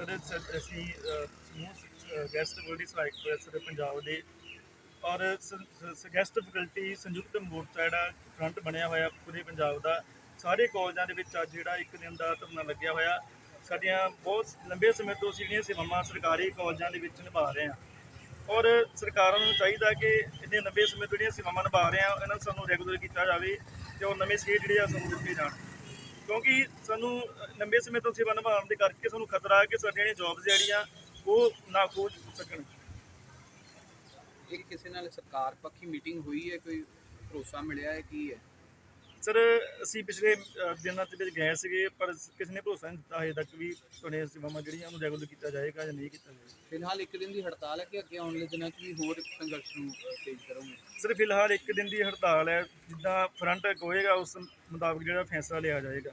Sir ਅਸੀਂ ਸਮੂਹ guest faculty ਸਹਾਇਕ ਪ੍ਰੋਫੈਸਰ ਪੰਜਾਬ ਦੇ। ਔਰ ਗੈਸਟ ਫੈਕਲਟੀ ਸੰਯੁਕਤ ਮੋਰਚਾ ਜਿਹੜਾ ਫਰੰਟ ਬਣਿਆ ਹੋਇਆ ਪੂਰੇ ਪੰਜਾਬ ਦਾ, ਸਾਰੇ ਕਾਲਜਾਂ ਦੇ ਵਿੱਚ ਅੱਜ ਜਿਹੜਾ ਇੱਕ ਦਿਨ ਦਾ ਧਰਨਾ ਲੱਗਿਆ ਹੋਇਆ। ਸਾਡੀਆਂ ਬਹੁਤ ਲੰਬੇ ਸਮੇਂ ਤੋਂ ਅਸੀਂ ਜਿਹੜੀਆਂ ਸੇਵਾਵਾਂ ਸਰਕਾਰੀ ਕਾਲਜਾਂ ਦੇ ਵਿੱਚ ਨਿਭਾ ਰਹੇ ਹਾਂ। ਔਰ ਸਰਕਾਰਾਂ ਨੂੰ ਚਾਹੀਦਾ ਕਿ ਇੰਨੇ ਲੰਬੇ ਸਮੇਂ ਤੋਂ ਜਿਹੜੀਆਂ ਸੇਵਾਵਾਂ ਨਿਭਾ ਰਹੇ ਆ ਇਹਨਾਂ ਨੂੰ ਸਾਨੂੰ ਰੈਗੂਲਰ ਕੀਤਾ ਜਾਵੇ ਤੇ ਉਹ ਨਵੇਂ ਸਟੇਜ ਜਿਹੜੇ ਆ, ਸਾਨੂੰ ਦਿੱਤੇ ਜਾਣ। ਕਿਉਂਕਿ ਸਾਨੂੰ ਲੰਬੇ ਸਮੇਂ ਤੋਂ ਸੇਵਾ ਨਿਭਾਉਣ ਦੇ ਕਰਕੇ ਸਾਨੂੰ ਖਤਰਾ ਹੈ ਕਿ ਸਾਡੀਆਂ ਜਿਹੜੀਆਂ ਜੌਬਸ ਜਿਹੜੀਆਂ, ਉਹ ਨਾ ਖੋ ਸਕਣ। ਇਹ ਕਿਸੇ ਨਾਲ ਸਰਕਾਰ ਪੱਖੀ ਮੀਟਿੰਗ ਹੋਈ ਹੈ? ਕੋਈ ਭਰੋਸਾ ਮਿਲਿਆ ਹੈ? ਕੀ ਹੈ? ਸਰ ਅਸੀਂ ਪਿਛਲੇ ਅ, ਦਿਨਾਂ ਦੇ ਵਿੱਚ ਗਏ ਸੀਗੇ ਪਰ ਕਿਸੇ ਨੇ ਭਰੋਸਾ ਨਹੀਂ ਦਿੱਤਾ ਹਜੇ ਤੱਕ ਵੀ ਤੁਹਾਡੀਆਂ ਸੇਵਾਵਾਂ ਜਿਹੜੀਆਂ ਉਹਨੂੰ ਰੈਗੂਲਰ ਕੀਤਾ ਜਾਏਗਾ ਜਾਂ ਨਹੀਂ ਕੀਤਾ ਜਾਏਗਾ। ਫਿਲਹਾਲ ਇੱਕ ਦਿਨ ਦੀ ਹੜਤਾਲ ਹੈ ਕਿ ਅੱਗੇ ਆਉਣ ਵਾਲੇ ਦਿਨਾਂ 'ਚ ਵੀ ਹੋਰ ਸੰਘਰਸ਼ ਨੂੰ ਤੇਜ਼ ਕਰੋਗੇ? ਸਰ ਫਿਲਹਾਲ ਇੱਕ ਦਿਨ ਦੀ ਹੜਤਾਲ ਹੈ ਜਿੱਦਾਂ ਫਰੰਟ ਹੋਏਗਾ ਉਸ ਮੁਤਾਬਕ ਜਿਹੜਾ ਫੈਸਲਾ ਲਿਆ ਜਾਏਗਾ।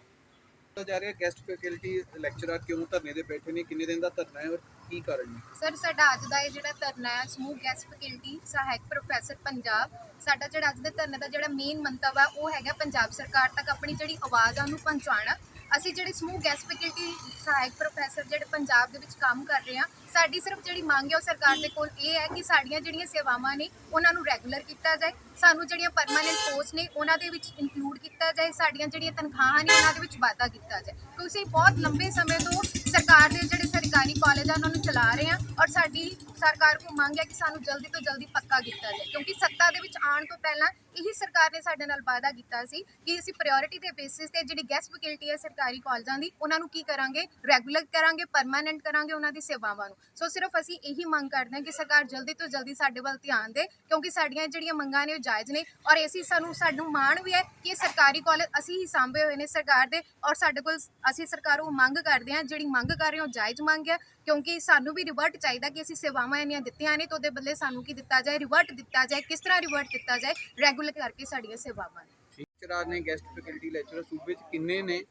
ਜਾ ਰਿਹਾ ਗੈਸਟ ਫੈਕਲਟੀ ਲੈਕਚਰਰ ਕਿਉਂ ਧਰਨੇ ਤੇ ਬੈਠੇ ਨੇ, ਕਿੰਨੇ ਦਿਨ ਦਾ ਧਰਨਾ ਹੈ ਔਰ ਕੀ ਕਾਰਨ ਹੈ ਸਰ, ਸਾਡਾ ਅੱਜ ਦਾ ਇਹ ਜਿਹੜਾ ਧਰਨਾ ਹੈ, ਸਮੂਹ ਗੈਸ ਫੈਕਲਟੀ ਸਹਾਇਕ ਪ੍ਰੋਫੈਸਰ ਪੰਜਾਬ, ਸਾਡਾ ਜਿਹੜਾ ਅੱਜ ਦੇ ਧਰਨੇ ਦਾ ਜਿਹੜਾ ਮੇਨ ਮੰਤਵ ਹੈ, ਉਹ ਹੈਗਾ ਪੰਜਾਬ ਸਰਕਾਰ ਤੱਕ ਆਪਣੀ ਜਿਹੜੀ ਆਵਾਜ਼ ਆ ਉਹਨੂੰ ਪਹੁੰਚਾਉਣਾ। ਅਸੀਂ ਜਿਹੜੇ ਸਮੂਹ ਗੈਸ ਫੈਕਲਟੀ ਸਹਾਇਕ ਪ੍ਰੋਫੈਸਰ ਜਿਹੜੇ ਪੰਜਾਬ ਦੇ ਵਿੱਚ ਕੰਮ ਕਰ ਰਹੇ ਹਾਂ, ਸਾਡੀ ਸਿਰਫ ਜਿਹੜੀ ਮੰਗ ਹੈ ਉਹ ਸਰਕਾਰ ਦੇ ਕੋਲ ਇਹ ਹੈ ਕਿ ਸਾਡੀਆਂ ਜਿਹੜੀਆਂ ਸੇਵਾਵਾਂ ਨੇ, ਉਹਨਾਂ ਨੂੰ ਰੈਗੂਲਰ ਕੀਤਾ ਜਾਏ। ਸਾਨੂੰ ਜਿਹੜੀਆਂ ਪਰਮਾਨੈਂਟ ਪੋਸਟ ਨੇ, ਉਹਨਾਂ ਦੇ ਵਿੱਚ ਇਨਕਲੂਡ ਕੀਤਾ ਜਾਏ। ਸਾਡੀਆਂ ਜਿਹੜੀਆਂ ਤਨਖਾਹਾਂ ਨੇ, ਉਹਨਾਂ ਦੇ ਵਿੱਚ ਵਾਧਾ ਕੀਤਾ ਜਾਏ। ਕਿਉਂਕਿ ਅਸੀਂ ਬਹੁਤ ਲੰਬੇ ਸਮੇਂ ਤੋਂ ਸਰਕਾਰ ਦੇ ਜਿਹੜੇ ਸਰਕਾਰੀ ਕਾਲਜ ਆ, ਉਹਨਾਂ ਨੂੰ ਚਲਾ ਰਹੇ ਹਾਂ ਔਰ ਸਾਡੀ ਸਰਕਾਰ ਕੋਲ ਮੰਗ ਹੈ ਕਿ ਸਾਨੂੰ ਜਲਦੀ ਤੋਂ ਜਲਦੀ ਪੱਕਾ ਕੀਤਾ ਜਾਏ। ਕਿਉਂਕਿ ਸੱਤਾ ਦੇ ਵਿੱਚ ਆਉਣ ਤੋਂ ਪਹਿਲਾਂ ਇਹੀ ਸਰਕਾਰ ਨੇ ਸਾਡੇ ਨਾਲ ਵਾਅਦਾ ਕੀਤਾ ਸੀ ਕਿ ਅਸੀਂ ਪ੍ਰਾਇੋਰਟੀ ਦੇ ਬੇਸਿਸ ਤੇ ਜਿਹੜੀ ਗੈਸਟ ਫੈਕਲਟੀ ਹੈ ਸਰਕਾਰੀ ਕਾਲਜਾਂ ਦੀ, ਉਹਨਾਂ ਨੂੰ ਕੀ ਕਰਾਂਗੇ? ਰੈਗੂਲਰ ਕਰਾਂਗੇ ਪਰਮਾਨੈਂਟ ਕਰਾਂਗੇ ਉਹਨਾਂ ਦੀ ਸੇਵਾਵਾਂ ਨੂੰ। ਸੋ ਸਿਰਫ ਅਸੀਂ ਇਹੀ ਮੰਗ ਕਰਦੇ ਹਾਂ ਕਿ ਸਰਕਾਰ ਜਲਦੀ ਤੋਂ ਜਲਦੀ ਸਾਡੇ ਵੱਲ ਧਿਆਨ ਦੇ, ਕਿਉਂਕਿ ਸਾਡੀਆਂ ਜਿਹੜੀਆਂ ਮੰਗਾਂ ਨੇ ਉਹ ਜਾਇਜ਼ ਨੇ ਔਰ ਅਸੀਂ ਸਾਨੂੰ ਸਾਨੂੰ ਮਾਣ ਵੀ ਹੈ ਕਿ ਸਰਕਾਰੀ ਕਾਲਜ ਅਸੀਂ ਹੀ ਸਾਂਭੇ ਹੋਏ ਨੇ ਸਰਕਾਰ ਦੇ ਔਰ ਸਾਡੇ ਕੋਲ ਅਸੀਂ ਸਰਕਾਰ ਸਰਕਾਰੋਂ ਮੰਗ ਕਰਦੇ ਹਾਂ, ਜਿਹੜੀ ਮੰਗ ਕਰ ਰਹੇ ਹਾਂ ਉਹ ਜਾਇਜ਼ ਮੰਗ ਹੈ, ਕਿਉਂਕਿ ਸਾਨੂੰ ਵੀ ਰਿਵਰਟ ਚਾਹੀਦਾ ਕਿ ਅਸੀਂ ਸੇਵਾਵਾਂ ਇੰਨੀਆਂ ਦਿੱਤੀਆਂ ਨੇ ਤਾਂ ਉਹਦੇ ਬਦਲੇ ਸਾਨੂੰ ਕੀ ਦਿੱਤਾ ਜਾਏ? ਰਿਵਰਟ ਦਿੱਤਾ ਜਾਏ, ਕਿਸ ਤਰ੍ਹਾਂ ਰਿਵਰਟ ਦਿੱਤਾ ਜਾਏ? ਰੈਗੂਲਰ ਕਰਕੇ ਸਾਡੀਆਂ ਸੇਵਾਵਾਂ ਨੇ। ਲੈਕਚਰਰ ਨੇ ਗੈਸਟ ਫੈਕਲਟੀ ਲੈਕਚਰਰ ਸੂਬੇ 'ਚ ਕਿੰਨੇ ਨੇ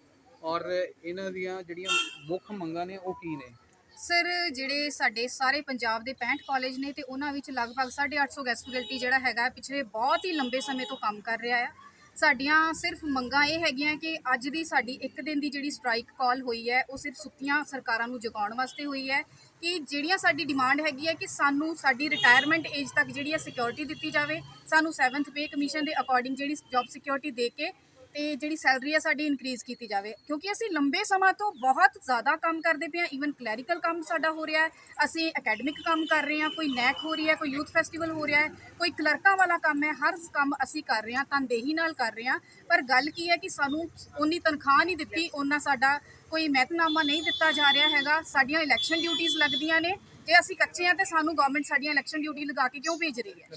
ਔਰ ਇਹਨਾਂ ਦੀਆਂ ਜਿਹੜੀਆਂ ਮੁੱਖ ਮੰਗਾਂ ਨੇ ਉਹ ਕੀ ਨੇ? ਸਰ ਜਿਹੜੇ ਸਾਡੇ ਸਾਰੇ ਪੰਜਾਬ ਦੇ 65 ਕਾਲਜ ਨੇ ਤੇ ਉਹਨਾਂ ਵਿੱਚ ਲਗਭਗ 850 ਗੈਸਟ ਫੈਕਲਟੀ ਜਿਹੜਾ ਹੈਗਾ ਪਿਛਲੇ ਬਹੁਤ ਹੀ ਲੰਬੇ ਸਮੇਂ ਤੋਂ ਕੰਮ ਕਰ ਰਿਹਾ ਆ। ਸਾਡੀਆਂ ਸਿਰਫ ਮੰਗਾਂ ਇਹ ਹੈਗੀਆਂ ਕਿ ਅੱਜ ਦੀ ਸਾਡੀ ਇੱਕ ਦਿਨ ਦੀ ਜਿਹੜੀ ਸਟ੍ਰਾਈਕ ਕਾਲ ਹੋਈ ਹੈ, ਉਹ ਸਿਰਫ ਸੁੱਤੀਆਂ ਸਰਕਾਰਾਂ ਨੂੰ ਜਗਾਉਣ ਵਾਸਤੇ ਹੋਈ ਹੈ ਕਿ ਜਿਹੜੀਆਂ ਸਾਡੀ ਡਿਮਾਂਡ ਹੈਗੀ ਹੈ ਕਿ ਸਾਨੂੰ ਸਾਡੀ ਰਿਟਾਇਰਮੈਂਟ ਏਜ ਤੱਕ ਜਿਹੜੀ ਹੈ ਸਿਕਿਉਰਿਟੀ ਦਿੱਤੀ ਜਾਵੇ, ਸਾਨੂੰ 7th ਪੇ ਕਮਿਸ਼ਨ ਦੇ ਅਕੋਰਡਿੰਗ ਜਿਹੜੀ ਜੌਬ ਸਿਕਿਉਰਿਟੀ ਦੇ ਕੇ ਤੇ ਜਿਹੜੀ ਸੈਲਰੀ ਹੈ ਸਾਡੀ ਇਨਕਰੀਜ਼ ਕੀਤੀ ਜਾਵੇ, ਕਿਉਂਕਿ ਅਸੀਂ ਲੰਬੇ ਸਮਾਂ ਤੋਂ ਬਹੁਤ ਜ਼ਿਆਦਾ ਕੰਮ ਕਰਦੇ ਪਏ ਹਾਂ ਈਵਨ ਕਲੈਰੀਕਲ ਕੰਮ ਸਾਡਾ ਹੋ ਰਿਹਾ ਹੈ, ਅਸੀਂ ਅਕੈਡਮਿਕ ਕੰਮ ਕਰ ਰਹੇ ਹਾਂ, ਕੋਈ ਨੈਕ ਹੋ ਰਹੀ ਹੈ, ਕੋਈ ਯੂਥ ਫੈਸਟੀਵਲ ਹੋ ਰਿਹਾ ਹੈ, ਕੋਈ ਕਲਰਕਾਂ ਵਾਲਾ ਕੰਮ ਹੈ, ਹਰ ਕੰਮ ਅਸੀਂ ਕਰ ਰਹੇ ਹਾਂ ਤਨਦੇਹੀ ਨਾਲ ਕਰ ਰਹੇ ਹਾਂ, ਪਰ ਗੱਲ ਕੀ ਹੈ ਕਿ ਸਾਨੂੰ ਉਨੀ ਤਨਖਾਹ ਨਹੀਂ ਦਿੱਤੀ ਉਹਨਾਂ ਸਾਡਾ ਕੋਈ ਮਹਿਤਨਾਮਾ ਨਹੀਂ ਦਿੱਤਾ ਜਾ ਰਿਹਾ ਹੈਗਾ, ਸਾਡੀਆਂ ਇਲੈਕਸ਼ਨ ਡਿਊਟੀਆਂ ਲੱਗਦੀਆਂ ਨੇ ਜੇ ਅਸੀਂ ਕੱਚੇ ਹਾਂ ਤੇ ਸਾਨੂੰ ਗਵਰਨਮੈਂਟ ਸਾਡੀਆਂ ਇਲੈਕਸ਼ਨ ਡਿਊਟੀ ਲਗਾ ਕੇ ਕਿਉਂ ਭੇਜ ਰਹੀ ਹੈ?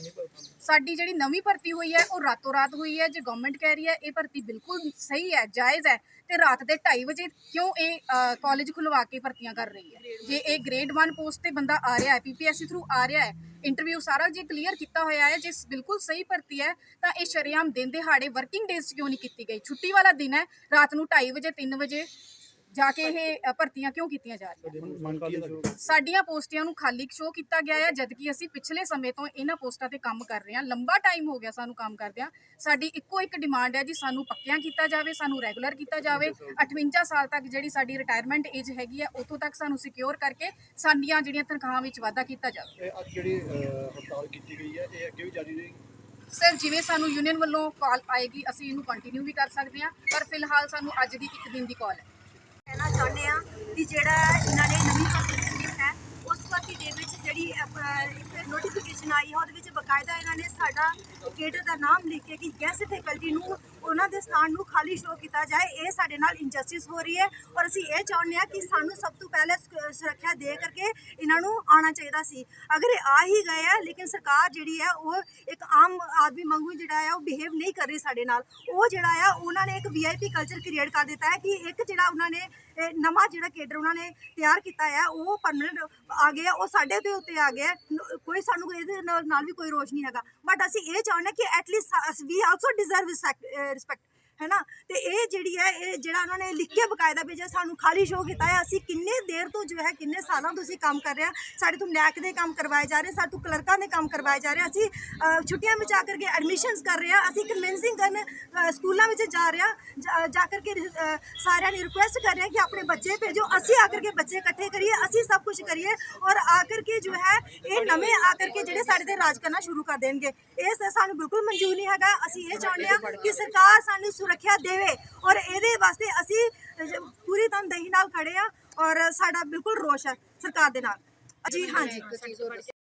ਸਾਡੀ ਜਿਹੜੀ ਨਵੀਂ ਭਰਤੀ ਹੋਈ ਹੈ, ਉਹ ਰਾਤੋਂ ਰਾਤ ਹੋਈ ਹੈ, ਜੇ ਗਵਰਨਮੈਂਟ ਕਹਿ ਰਹੀ ਹੈ, ਇਹ ਭਰਤੀ ਬਿਲਕੁਲ ਸਹੀ ਹੈ, ਜਾਇਜ਼ ਹੈ ਤੇ ਰਾਤ ਦੇ 2:30 ਵਜੇ ਕਿਉਂ ਇਹ ਕਾਲਜ ਖੁਲਵਾ ਕੇ ਭਰਤੀਆਂ ਕਰ ਰਹੀ ਹੈ? ਜੇ ਇਹ ਗ੍ਰੇਡ 1 ਪੋਸਟ ਤੇ ਬੰਦਾ ਆ ਰਿਹਾ ਹੈ ਪੀਪੀਐਸਸੀ ਥਰੂ ਆ ਰਿਹਾ ਹੈ ਇੰਟਰਵਿਊ ਸਾਰਾ ਜੇ ਕਲੀਅਰ ਕੀਤਾ ਹੋਇਆ ਹੈ, ਜੇ ਬਿਲਕੁਲ ਸਹੀ ਭਰਤੀ ਹੈ, ਤਾਂ ਇਹ ਸ਼ਰੇਆਮ ਦਿਨ ਦਿਹਾੜੇ ਵਰਕਿੰਗ ਡੇਜ਼ ਕਿਉਂ ਨਹੀਂ ਕੀਤੀ ਗਈ? ਛੁੱਟੀ ਵਾਲਾ ਦਿਨ ਹੈ, ਰਾਤ ਨੂੰ 2:30 ਵਜੇ 3 ਵਜੇ ਜਾ ਕੇ ਇਹ ਭਰਤੀਆਂ ਕਿਉਂ ਕੀਤੀਆਂ ਜਾ ਰਹੀਆਂ? ਸਾਡੀਆਂ ਪੋਸਟਾਂ ਨੂੰ ਖਾਲੀ ਸ਼ੋਅ ਕੀਤਾ ਗਿਆ ਹੈ ਜਦਕਿ ਅਸੀਂ ਪਿਛਲੇ ਸਮੇਂ ਤੋਂ ਇਹਨਾਂ ਪੋਸਟਾਂ ਤੇ ਕੰਮ ਕਰ ਰਹੇ ਹਾਂ। ਲੰਬਾ ਟਾਈਮ ਹੋ ਗਿਆ ਸਾਨੂੰ ਕੰਮ ਕਰਦਿਆਂ। ਸਾਡੀ ਇੱਕੋ ਇੱਕ ਡਿਮਾਂਡ ਹੈ ਜੀ ਸਾਨੂੰ ਪੱਕਿਆਂ ਕੀਤਾ ਜਾਵੇ ਸਾਨੂੰ ਰੈਗੂਲਰ ਕੀਤਾ ਜਾਵੇ। 58 ਸਾਲ ਤੱਕ ਜਿਹੜੀ ਸਾਡੀ ਰਿਟਾਇਰਮੈਂਟ ਏਜ ਹੈਗੀ ਹੈ ਉੱਥੋਂ ਤੱਕ ਸਾਨੂੰ ਸਿਕਿਉਰ ਕਰਕੇ ਸਾਡੀਆਂ ਜਿਹੜੀਆਂ ਤਨਖਾਹਾਂ ਵਿੱਚ ਵਾਧਾ ਕੀਤਾ ਜਾਵੇ। ਇਹ ਅੱਜ ਜਿਹੜੀ ਹੜਤਾਲ ਕੀਤੀ ਗਈ ਹੈ ਇਹ ਅੱਗੇ ਵੀ ਜਾਰੀ ਰਹੇਗੀ? ਸਰ ਜਿਵੇਂ ਸਾਨੂੰ ਯੂਨੀਅਨ ਵੱਲੋਂ ਕਾਲ ਆਏਗੀ ਅਸੀਂ ਇਹਨੂੰ ਕੰਟੀਨਿਊ ਵੀ ਕਰ ਸਕਦੇ ਹਾਂ। ਪਰ ਫਿਲਹਾਲ ਸਾਨੂੰ ਅੱਜ ਦੀ ਇੱਕ ਦਿਨ ਦੀ ਕਾਲ ਹੈ। ਚਾਹੁੰਦੇ ਆ ਕਿ ਜਿਹੜਾ ਇਹਨਾਂ ਨੇ ਨਵੀਂ ਭਰਤੀ ਕੀਤੀ ਹੈ, ਉਸ ਭਰਤੀ ਦੇ ਵਿੱਚ ਜਿਹੜੀ ਇੱਕ ਨੋਟੀਫਿਕੇਸ਼ਨ ਆਈ ਹੈ, ਉਹਦੇ ਵਿੱਚ ਬਕਾਇਦਾ ਇਹਨਾਂ ਨੇ ਸਾਡਾ ਕੇਡਰ ਦਾ ਨਾਮ ਲਿਖ ਕੇ ਕਿ ਗੈਸ ਫੈਕਲਟੀ ਨੂੰ ਉਹਨਾਂ ਦੇ ਸਥਾਨ ਨੂੰ ਖਾਲੀ ਸ਼ੋ ਕੀਤਾ ਜਾਏ, ਇਹ ਸਾਡੇ ਨਾਲ ਇਨਜਸਟਿਸ ਹੋ ਰਹੀ ਹੈ ਔਰ ਅਸੀਂ ਇਹ ਚਾਹੁੰਦੇ ਹਾਂ ਕਿ ਸਾਨੂੰ ਸਭ ਤੋਂ ਪਹਿਲੇ ਸੁਰੱਖਿਆ ਦੇ ਕਰਕੇ ਇਹਨਾਂ ਨੂੰ ਆਉਣਾ ਚਾਹੀਦਾ ਸੀ। ਅਗਰ ਇਹ ਆ ਹੀ ਗਏ ਆ, ਲੇਕਿਨ ਸਰਕਾਰ ਜਿਹੜੀ ਹੈ ਉਹ ਇੱਕ ਆਮ ਆਦਮੀ ਵਾਂਗੂ ਜਿਹੜਾ ਆ ਉਹ ਬਿਹੇਵ ਨਹੀਂ ਕਰ ਰਹੀ ਸਾਡੇ ਨਾਲ। ਉਹ ਜਿਹੜਾ ਆ, ਉਹਨਾਂ ਨੇ ਇੱਕ ਵੀਆਈਪੀ ਕਲਚਰ ਕ੍ਰੀਏਟ ਕਰ ਦਿੱਤਾ ਹੈ ਕਿ ਇੱਕ ਜਿਹੜਾ ਉਹਨਾਂ ਨੇ, ਇਹ ਨਵਾਂ ਜਿਹੜਾ ਕੇਡਰ ਉਹਨਾਂ ਨੇ ਤਿਆਰ ਕੀਤਾ ਹੈ ਉਹ ਪਰਮਨੈਂਟ ਆ ਗਿਆ, ਉਹ ਸਾਡੇ ਦੇ ਉੱਤੇ ਆ ਗਿਆ। ਕੋਈ ਸਾਨੂੰ ਇਹਦੇ ਨਾਲ ਨਾਲ ਵੀ ਕੋਈ ਰੋਸ਼ ਨਹੀਂ ਹੈਗਾ। ਬਟ ਅਸੀਂ ਇਹ ਚਾਹੁੰਦੇ ਕਿ at least we also deserve respect ਹੈਨਾ? ਤੇ ਇਹ ਜਿਹੜੀ ਹੈ, ਇਹ ਜਿਹੜਾ ਉਹਨਾਂ ਨੇ ਲਿਖ ਕੇ ਬਕਾਇਦਾ ਭੇਜਿਆ ਸਾਨੂੰ ਖਾਲੀ ਸ਼ੋਅ ਕੀਤਾ ਹੈ, ਅਸੀਂ ਕਿੰਨੇ ਦੇਰ ਤੋਂ ਜੋ ਹੈ, ਕਿੰਨੇ ਸਾਲਾਂ ਤੋਂ ਅਸੀਂ ਕੰਮ ਕਰ ਰਹੇ ਹਾਂ। ਸਾਡੇ ਤੋਂ ਨੈਕ ਦੇ ਕੰਮ ਕਰਵਾਏ ਜਾ ਰਹੇ, ਸਾਡੇ ਤੋਂ ਕਲਰਕਾਂ ਦੇ ਕੰਮ ਕਰਵਾਏ ਜਾ ਰਹੇ। ਅਸੀਂ ਛੁੱਟੀਆਂ ਵਿੱਚ ਆ ਕਰਕੇ ਐਡਮਿਸ਼ਨਸ ਕਰ ਰਹੇ ਹਾਂ, ਅਸੀਂ ਕਨਵਿੰਸਿੰਗ ਕਰਨ ਸਕੂਲਾਂ ਵਿੱਚ ਜਾ ਰਹੇ ਹਾਂ। ਜਾ- ਕਰਕੇ ਸਾਰਿਆਂ ਨੂੰ ਰਿਕੁਐਸਟ ਕਰ ਰਹੇ ਹਾਂ ਕਿ ਆਪਣੇ ਬੱਚੇ ਭੇਜੋ। ਅਸੀਂ ਆ ਕਰਕੇ ਬੱਚੇ ਇਕੱਠੇ ਕਰੀਏ, ਅਸੀਂ ਸਭ ਕੁਝ ਕਰੀਏ ਔਰ ਆ ਕਰਕੇ ਜੋ ਹੈ, ਇਹ ਨਵੇਂ ਆ ਕਰਕੇ ਜਿਹੜੇ ਸਾਡੇ ਤੇ ਰਾਜ ਕਰਨਾ ਸ਼ੁਰੂ ਕਰ ਦੇਣਗੇ। ਇਹ ਸਾਨੂੰ ਬਿਲਕੁਲ ਮਨਜ਼ੂਰ ਨਹੀਂ ਹੈਗਾ। ਅਸੀਂ ਇਹ ਚਾਹੁੰਦੇ ਹਾਂ ਕਿ ਸਰਕਾਰ ਸਾਨੂੰ ਸੁਰੱਖਿਆ ਦੇਵੇ ਔਰ ਇਹਦੇ ਵਾਸਤੇ ਅਸੀਂ ਪੂਰੀ ਤਨਦੇਹੀ ਨਾਲ ਖੜੇ ਆ ਔਰ ਸਾਡਾ ਬਿਲਕੁਲ ਰੋਸ਼ ਹੈ ਸਰਕਾਰ ਦੇ ਨਾਲ। ਜੀ ਹਾਂਜੀ